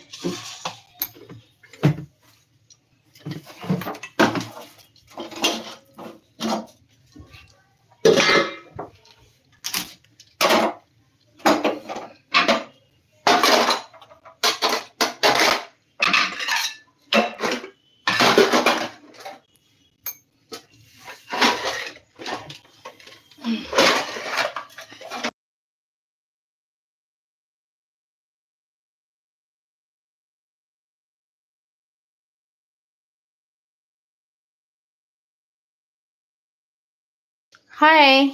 Thank you. हाय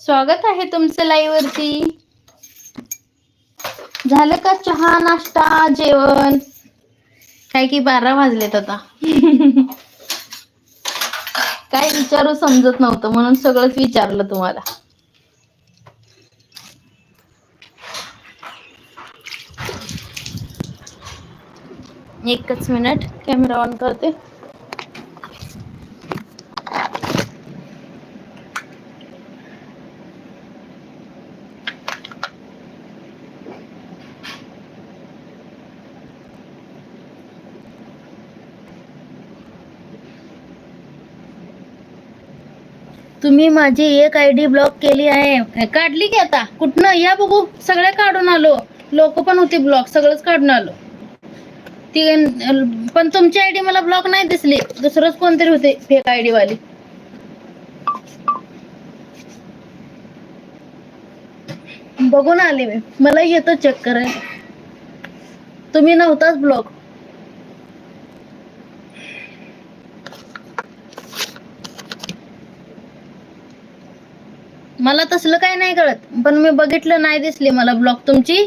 स्वागत आहे तुमचं लाईव्ह वरती. झालं का चहा नाश्ता जेवण? काय की बारा वाजलेत आता. काय विचारू समजत नव्हतं म्हणून सगळंच विचारलं तुम्हाला. एकच मिनिट कॅमेरा ऑन करते. तुम्ही माझी एक आय डी ब्लॉक केली आहे. काढली की आता? कुठनं? या बघू. सगळ्या काढून आलो. लोक पण होते ब्लॉक. सगळंच काढून आलो. ती पण तुमची आयडी मला ब्लॉक नाही दिसली. दुसरंच कोणतरी होते फेक आयडी वाली. बघून आले मी. मला येतो चेक करायला. तुम्ही नव्हताच ब्लॉक मला तसलं काही नाही कळत. पण मी बघितलं नाही दिसली मला ब्लॉक तुमची.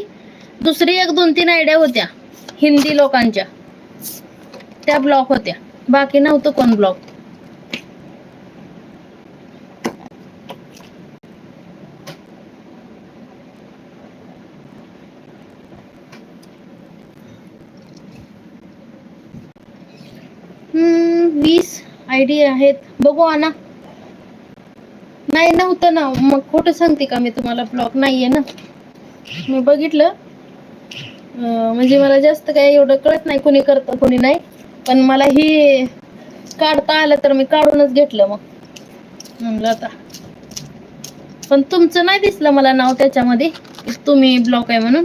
दुसरी एक दोन तीन आयडिया होत्या. हिंदी लोकांच्या. त्या ब्लॉक होत्या. बाकी नव्हतं कोण ब्लॉक हम्म वीस आयडी आहेत. बघू आना नाही नव्हतं ना. मग खोटं सांगते का मी तुम्हाला? ब्लॉक नाहीये ना. मी बघितलं. म्हणजे मला जास्त काय एवढं कळत नाही कोणी करतं कोणी नाही. पण मला ही काढता आलं तर मी काढूनच घेतलं मग. म्हणलं आता. पण तुमचं नाही दिसलं मला नाव त्याच्यामध्ये. तुम्ही ब्लॉक आहे म्हणून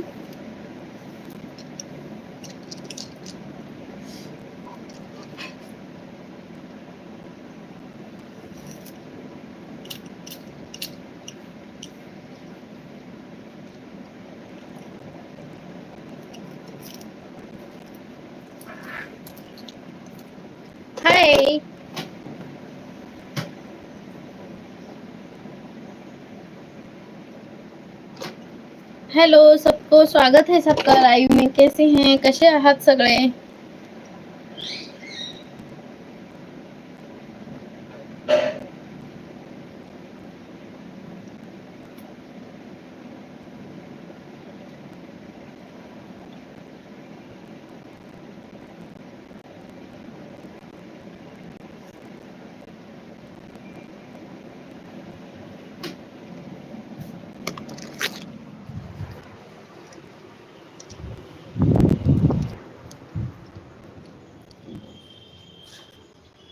हाय हेलो सबको स्वागत है सबका लाइव में। कैसे हैं? कसे आहात सगळे?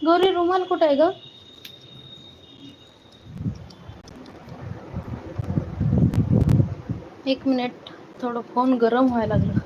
गौरी रुमाल कुठं आहे ग? एक मिनिट थोडं फोन गरम व्हायला लागलं.